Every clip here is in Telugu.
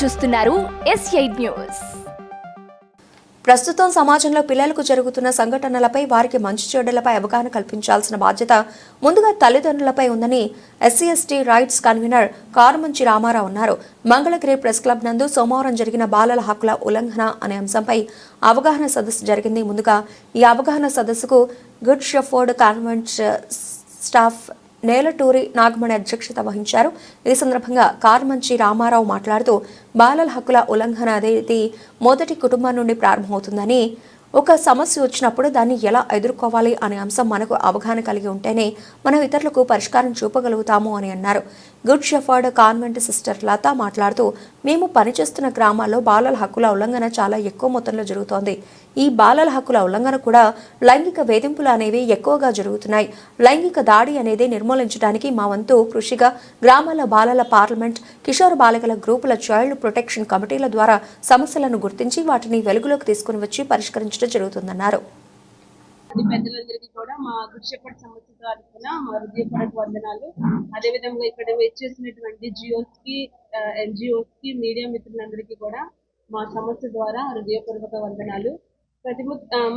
చూస్తున్నారు ఎస్ ఎయిట్ న్యూస్ ప్రస్తుతం సమాజంలో పిల్లలకు జరుగుతున్న సంఘటనలపై వారికి మంచి చెడులపై అవగాహన కల్పించాల్సిన బాధ్యత ముందుగా తల్లిదండ్రులపై ఉందని SC ST rights convener Karumanchi Ramarao అన్నారు. మంగళగిరి ప్రెస్ క్లబ్ నందు సోమవారం జరిగిన బాలల హక్కుల ఉల్లంఘన అనే అంశంపై అవగాహన సదస్సు జరిగింది. ముందుగా ఈ అవగాహన సదస్సుకు good shepherd convent staff Nelaturi Nagamani అధ్యక్షత వహించారు. ఈ సందర్భంగా కార్మంచి రామారావు మాట్లాడుతూ బాలల హక్కుల ఉల్లంఘన అనేది మొదటి కుటుంబం నుండి ప్రారంభమవుతుందని ఒక సమస్య వచ్చినప్పుడు దాన్ని ఎలా ఎదుర్కోవాలి అనే అంశం మనకు అవగాహన కలిగి ఉంటేనే మనం ఇతరులకు పరిష్కారం చూపగలుగుతాము అని అన్నారు. Good shepherd convent sister Latha మాట్లాడుతూ మేము పనిచేస్తున్న గ్రామాల్లో బాలల హక్కుల ఉల్లంఘన చాలా ఎక్కువ మొత్తంలో జరుగుతోంది. ఈ బాలల హక్కుల ఉల్లంఘన కూడా లైంగిక వేధింపులు అనేవి ఎక్కువగా జరుగుతున్నాయి. లైంగిక దాడి అనేది నిర్మూలించడానికి మా వంతు కృషిగా గ్రామాల బాలల పార్లమెంట్ కిషోర్ బాలికల గ్రూపుల చైల్డ్ ప్రొటెక్షన్ కమిటీల ద్వారా సమస్యలను గుర్తించి వాటిని వెలుగులోకి తీసుకుని వచ్చి పరిష్కరించడం జరుగుతుందన్నారు. అది పెద్దలందరికీ కూడా మా గుడిచెప్పటి సమస్య తరఫున మా హృదయపూర్వక వందనాలు. అదేవిధంగా ఇక్కడ వచ్చేసినటువంటి జియోస్కి ఎన్జిఓస్కి మీడియా మిత్రులందరికీ కూడా మా సమస్య ద్వారా హృదయపూర్వక వందనాలు. ప్రతి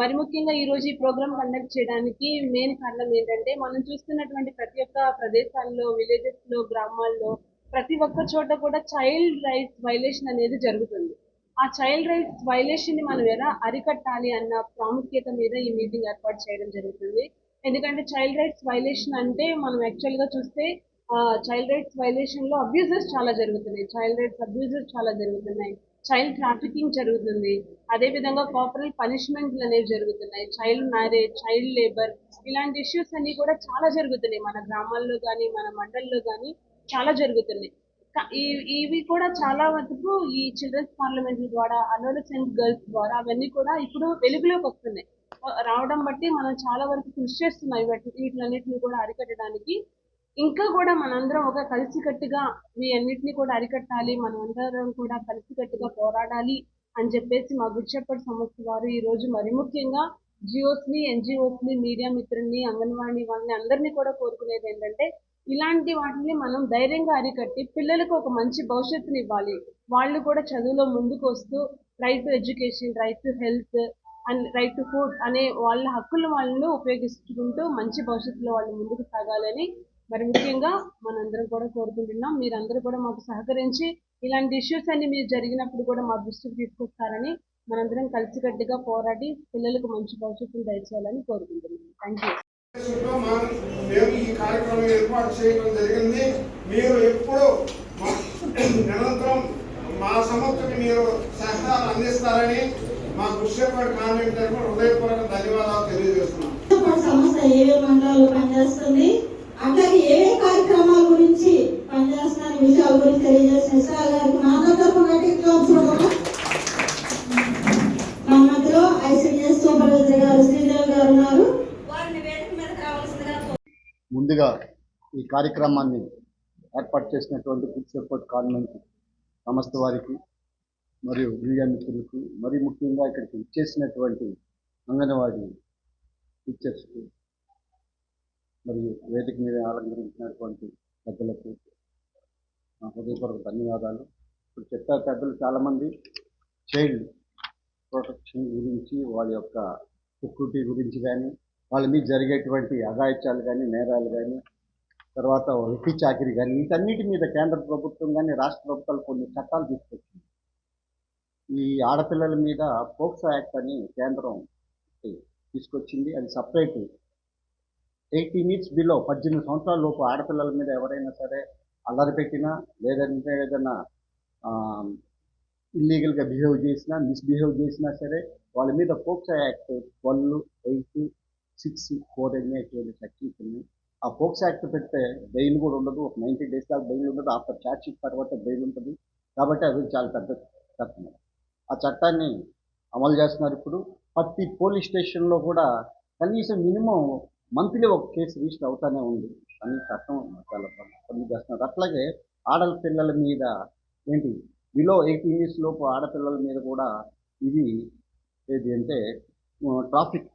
మరి ముఖ్యంగా ఈ రోజు ఈ ప్రోగ్రామ్ కండక్ట్ చేయడానికి మెయిన్ కారణం ఏంటంటే మనం చూస్తున్నటువంటి ప్రతి ఒక్క ప్రదేశాల్లో విలేజెస్లో గ్రామాల్లో ప్రతి ఒక్క చోట కూడా చైల్డ్ రైట్స్ వైలేషన్ అనేది జరుగుతుంది. ఆ చైల్డ్ రైట్స్ వైలేషన్ని మనం ఎలా అరికట్టాలి అన్న ప్రాముఖ్యత మీద ఈ మీటింగ్ ఏర్పాటు చేయడం జరుగుతుంది. ఎందుకంటే చైల్డ్ రైట్స్ వైలేషన్ అంటే మనం యాక్చువల్గా చూస్తే చైల్డ్ రైట్స్ వైలేషన్లో అబ్యూజెస్ చాలా జరుగుతున్నాయి. చైల్డ్ రైట్స్ అబ్యూజెస్ చాలా జరుగుతున్నాయి. చైల్డ్ ట్రాఫికింగ్ జరుగుతుంది. అదేవిధంగా కార్పొరల్ పనిష్మెంట్లు అనేవి జరుగుతున్నాయి. చైల్డ్ మ్యారేజ్ చైల్డ్ లేబర్ ఇలాంటి ఇష్యూస్ అన్ని కూడా చాలా జరుగుతున్నాయి. మన గ్రామాల్లో కానీ మన మండల్లో కానీ చాలా జరుగుతున్నాయి. ఇవి కూడా చాలా వరకు ఈ చిల్డ్రన్స్ పార్లమెంట్ ద్వారా అడోలసెంట్ గర్ల్స్ ద్వారా అవన్నీ కూడా ఇప్పుడు వెలుగులోకి వస్తున్నాయి. రావడం బట్టి మనం చాలా వరకు కృషి చేస్తున్నాం వీటి వీటిలన్నింటిని కూడా అరికట్టడానికి. ఇంకా కూడా మనందరం ఒక కలిసికట్టుగా మీ అన్నిటిని కూడా అరికట్టాలి. మనం అందరం కూడా కలిసికట్టుగా పోరాడాలి అని చెప్పేసి మా గుడిచెప్పటి సంస్థ వారు ఈ రోజు మరి ముఖ్యంగా జియోస్ని ఎన్జిఓస్ని మీడియా మిత్రుల్ని అంగన్వాడీ వాళ్ళని అందరినీ కూడా కోరుకునేది ఏంటంటే ఇలాంటి వాటిని మనం ధైర్యంగా అరికట్టి పిల్లలకు ఒక మంచి భవిష్యత్తుని ఇవ్వాలి వాళ్ళు కూడా చదువులో ముందుకు వస్తూ right to education right to health and right to food అనే వాళ్ళ హక్కులు వాళ్ళను ఉపయోగించుకుంటూ మంచి భవిష్యత్తులో వాళ్ళు ముందుకు సాగాలని మరి ముఖ్యంగా మనందరం కూడా కోరుకుంటున్నాం. మీరందరూ కూడా మాకు సహకరించి ఇలాంటి ఇష్యూస్ అన్ని మీరు జరిగినప్పుడు కూడా మా దృష్టికి తీసుకొస్తారని మనందరం కలిసికట్టుగా పోరాడి పిల్లలకు మంచి భవిష్యత్తును దయచేయాలని కోరుకుంటున్నాం. థ్యాంక్ యూ చేసుకుంటూ మా- మేము ఈ కార్యక్రమం ఏర్పాటు చేయడం జరిగింది. మీరు ఎప్పుడు నిరంతరం మా సమస్యకి మీరు సహకారం అందిస్తారని మా కృష్ణపాటి కాన్వెంట్ తరఫున హృదయపూర్వక ధన్యవాదాలు తెలియజేస్తున్నాం. సంస్థ ఏవే మండలాల్లో పనిచేస్తుంది అట్లాగే ఏవే కార్యక్రమాల గురించి పనిచేస్తున్న విషయాల గురించి తెలియజేసిన ఇస్రా గారికి మా తరఫున చూడడం మన మధ్యలో ఐసీడీఎస్ సూపర్వైజర్ గారు శ్రీదేవి గారు ఉన్నారు వారిని వేదిక మీద రావాల్సిందిగా ముందుగా ఈ కార్యక్రమాన్ని ఏర్పాటు చేసినటువంటి గుడ్ కాన్వెంట్ సంస్థ వారికి మరియు మీడియా మిత్రులకు మరి ముఖ్యంగా ఇక్కడికి ఇచ్చేసినటువంటి అంగన్వాడీ టీచర్స్కు మరియు వేదిక మీద అలంకరించినటువంటి పెద్దలకు నా హృదయపూర్వక ధన్యవాదాలు. ఇప్పుడు చెప్పారు పెద్దలు చాలామంది చైల్డ్ ప్రొటెక్షన్ గురించి వాళ్ళ యొక్క సెక్యూరిటీ గురించి కానీ వాళ్ళ మీద జరిగేటువంటి అఘాయిత్యాలు కానీ నేరాలు కానీ తర్వాత వెట్టి చాకిరి కానీ వీటన్నిటి మీద కేంద్ర ప్రభుత్వం కానీ రాష్ట్ర ప్రభుత్వాలు కొన్ని చట్టాలు తీసుకొచ్చింది. ఈ ఆడపిల్లల మీద పోక్సో యాక్ట్ అని కేంద్రం తీసుకొచ్చింది. అది సపరేట్. ఎయిటీన్ ఇయర్స్ బిలో పద్దెనిమిది సంవత్సరాల లోపు ఆడపిల్లల మీద ఎవరైనా సరే అల్లరి పెట్టినా లేదంటే ఏదైనా ఇల్లీగల్గా బిహేవ్ చేసినా మిస్బిహేవ్ చేసినా సరే వాళ్ళ మీద POCSO act twelve eight six four NA sections ఉన్నాయి. ఆ పోక్స్ యాక్ట్ పెడితే బెయిల్ కూడా ఉండదు. ఒక నైంటీ డేస్ దాకా బెయిల్ ఉండదు. ఆఫ్టర్ ఛార్జ్ షీట్ తర్వాత బెయిల్ ఉంటుంది. కాబట్టి అది చాలా పెద్ద చట్టం ఆ చట్టాన్ని అమలు చేస్తున్నారు ఇప్పుడు. ప్రతి పోలీస్ స్టేషన్లో కూడా కనీసం మినిమం మంత్లీ ఒక కేసు రిజిస్టర్ అవుతానే ఉంది. అని చట్టం చాలా పని చేస్తున్నారు. అట్లాగే ఆడల పిల్లల మీద ఏంటి? బిలో ఎయిటీన్ ఇయర్స్ లోపు ఆడపిల్లల మీద కూడా ఇది ఏది అంటే traffic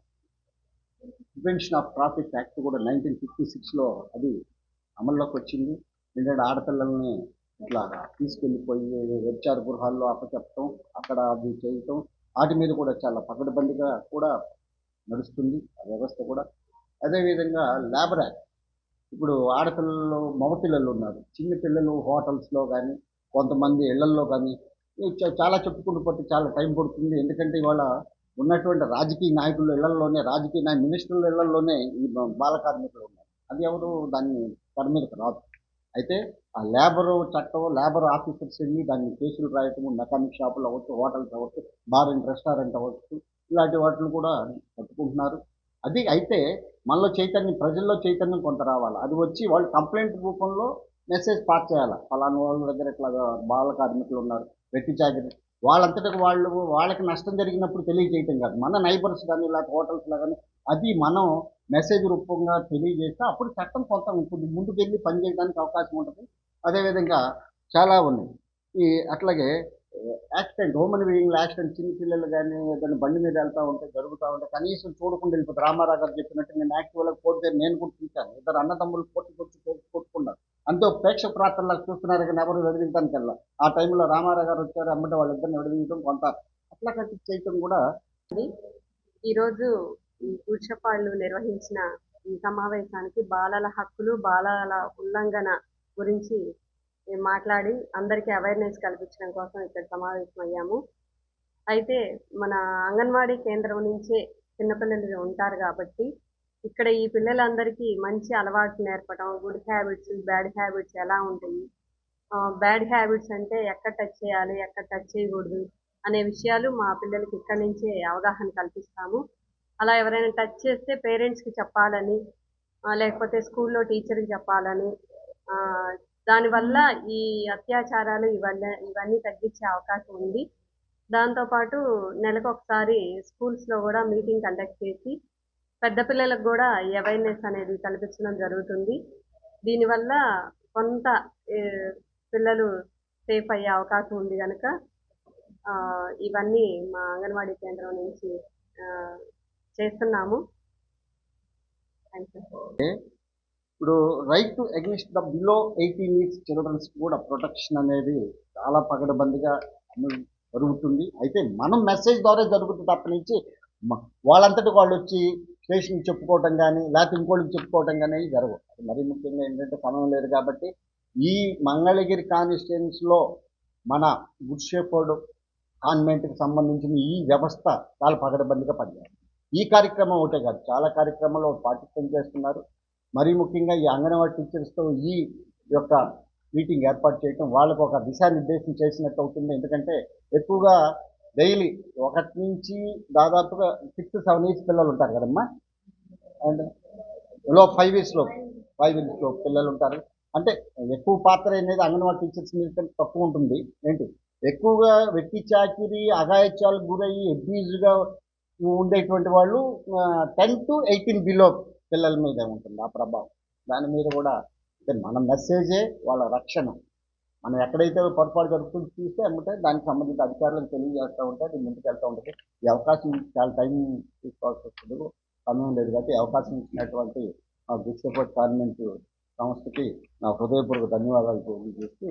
prevention of traffic act కూడా నైన్టీన్ ఫిఫ్టీ సిక్స్లో అది అమల్లోకి వచ్చింది. నిన్న ఆడపిల్లల్ని ఇట్లా తీసుకెళ్ళిపోయి వ్యభిచార గృహాల్లో అప్పచెప్పటం అక్కడ అది చేయటం వాటి మీద కూడా చాలా పకడ్బందీగా కూడా నడుస్తుంది ఆ వ్యవస్థ కూడా. అదేవిధంగా లేబర్ యాక్ట్ ఇప్పుడు ఆడపిల్లలు మగపిల్లలు ఉన్నారు. చిన్న పిల్లలు హోటల్స్లో కానీ కొంతమంది ఇళ్ళల్లో కానీ చ- చాలా చెప్పుకుంటూ పోతే చాలా టైం పడుతుంది. ఎందుకంటే ఇవాళ ఉన్నటువంటి రాజకీయ నాయకుల ఇళ్ళలోనే రాజకీయ నాయ మినిస్టర్ల ఇళ్ళలోనే ఈ బాల కార్మికులు ఉన్నారు. అది ఎవరు? దాన్ని తెర మీదకి రాదు. అయితే ఆ లేబర్ చట్టం లేబర్ ఆఫీసర్స్ వెళ్ళి దాన్ని కేసులు రాయటము మెకానిక్ షాపులు అవ్వచ్చు హోటల్స్ అవ్వచ్చు బార్ అండ్ రెస్టారెంట్ అవ్వచ్చు ఇలాంటి వాటిని కూడా పట్టుకుంటున్నారు. అది అయితే మనలో చైతన్యం ప్రజల్లో చైతన్యం కొంత రావాలి. అది వచ్చి వాళ్ళు కంప్లైంట్ రూపంలో మెసేజ్ పాస్ చేయాలి. ఫలానా వాళ్ళ దగ్గర ఇట్లా బాల కార్మికులు ఉన్నారు. వెట్టి చాకరి వాళ్ళంతటికి వాళ్ళు వాళ్ళకి నష్టం జరిగినప్పుడు తెలియజేయటం కాదు. మన నైబర్స్ కానీ ఇలా హోటల్స్లో కానీ అది మనం మెసేజ్ రూపంగా తెలియజేస్తే అప్పుడు చట్టం కొంత ఉంటుంది. ముందుకు వెళ్ళి పనిచేయడానికి అవకాశం ఉంటుంది. అదేవిధంగా చాలా ఉన్నాయి. ఈ అట్లాగే యాక్సిడెంట్ హోమన్ వీయింగ్ యాక్సిడెంట్ చిన్న పిల్లలు కానీ ఏదైనా బండి మీద వెళ్తూ ఉంటే జరుగుతూ ఉంటే కనీసం చూడకుండా వెళ్ళిపోతారు. రామారావు గారు చెప్పినట్టు నేను యాక్టివ్లో కోర్టు నేను కూడా చూశాను. ఇద్దరు అన్నదమ్ములు పోటీ కొట్టి కొట్టుకున్నారు. అంతో ప్రేక్షక ప్రాంతాల్లో చూస్తున్నారు కానీ ఎవరు విడదీయడానికి వెళ్ళా ఆ టైంలో రామారావు గారు వచ్చారు అమ్మటే వాళ్ళిద్దరిని విడదీయడం కొంత అట్లా కట్టి చేయటం కూడా ఈరోజు ఈ గుడిషపాళ్ళు నిర్వహించిన ఈ సమావేశానికి బాలల హక్కులు బాలల ఉల్లంఘన గురించి మాట్లాడి అందరికీ అవేర్నెస్ కల్పించడం కోసం ఇక్కడ సమావేశం అయ్యాము అయితే మన అంగన్వాడీ కేంద్రం నుంచే చిన్నపిల్లలు ఉంటారు కాబట్టి ఇక్కడ ఈ పిల్లలందరికీ మంచి అలవాట్లు నేర్పడం గుడ్ హ్యాబిట్స్ బ్యాడ్ హ్యాబిట్స్ ఎలా ఉంటాయి? బ్యాడ్ హ్యాబిట్స్ అంటే ఎక్కడ టచ్ చేయాలి ఎక్కడ టచ్ చేయకూడదు అనే విషయాలు మా పిల్లలకి ఇక్కడి నుంచే అవగాహన కల్పిస్తాము. అలా ఎవరైనా టచ్ చేస్తే పేరెంట్స్కి చెప్పాలని లేకపోతే స్కూల్లో టీచర్కి చెప్పాలని ఆ, దానివల్ల ఈ అత్యాచారాలు ఇవన్నీ ఇవన్నీ తగ్గించే అవకాశం ఉంది. దాంతోపాటు నెలకు ఒకసారి స్కూల్స్లో కూడా మీటింగ్ కండక్ట్ చేసి పెద్ద పిల్లలకు కూడా ఈ అవేర్నెస్ అనేది కల్పించడం జరుగుతుంది. దీనివల్ల కొంత పిల్లలు సేఫ్ అయ్యే అవకాశం ఉంది కనుక ఇవన్నీ మా అంగన్వాడీ కేంద్రం నుంచి చేస్తున్నాము. ఇప్పుడు right to against the below eighteen years childrens కూడా ప్రొటెక్షన్ అనేది చాలా పగడబందిగా జరుగుతుంది. అయితే మనం మెసేజ్ ద్వారా జరుగుతుంది తప్ప నుంచి వాళ్ళంతటి వాళ్ళు వచ్చి స్టేషన్కి చెప్పుకోవటం కానీ లేకపోతే ఇంకోళ్ళకి చెప్పుకోవటం కానీ జరగవు. అది మరీ ముఖ్యంగా ఏంటంటే సమయం లేదు కాబట్టి ఈ మంగళగిరి కాన్స్టిట్యున్సీలో మన గుడ్ షేపర్డ్ కాన్వెంట్కి సంబంధించిన ఈ వ్యవస్థ చాలా పగడబందిగా పనిచేస్తుంది. ఈ కార్యక్రమం ఒకటే కాదు చాలా కార్యక్రమాల్లో పార్టిసిపేట్ చేస్తున్నారు. మరీ ముఖ్యంగా ఈ అంగన్వాడీ టీచర్స్తో ఈ యొక్క మీటింగ్ ఏర్పాటు చేయటం వాళ్ళకు ఒక దిశానిర్దేశం చేసినట్టు అవుతుంది. ఎందుకంటే ఎక్కువగా డైలీ ఒకటి నుంచి దాదాపుగా సిక్స్ సెవెన్ ఇయర్స్ పిల్లలు ఉంటారు కదమ్మా. అండ్లో ఫైవ్ ఇయర్స్లో ఫైవ్ ఇయర్స్లో పిల్లలు ఉంటారు. అంటే ఎక్కువ పాత్ర అనేది అంగన్వాడీ టీచర్స్ మీద తక్కువ ఉంటుంది. ఏంటి? ఎక్కువగా వెట్టి చాకిరి అగాయత్యాలకు గురయ్యి అబ్యూజ్గా ఉండేటువంటి వాళ్ళు టెన్ టు ఎయిటీన్ బిలో పిల్లల మీద ఉంటుంది ఆ ప్రభావం. దాని మీద కూడా అంటే మన మెసేజే వాళ్ళ రక్షణ. మనం ఎక్కడైతే పొరపాటు జరుగుతుంది చూస్తే అంటే దానికి సంబంధించిన అధికారులకు తెలియజేస్తూ ఉంటే అది ముందుకు వెళ్తూ ఉంటుంది ఈ అవకాశం చాలా టైం తీసుకోవాల్సి వస్తుంది. సమయం లేదు కాబట్టి అవకాశం ఇచ్చినటువంటి ఆ గుడ్ గవర్నమెంట్ సంస్థకి నా హృదయపూర్వక ధన్యవాదాలు చేస్తూ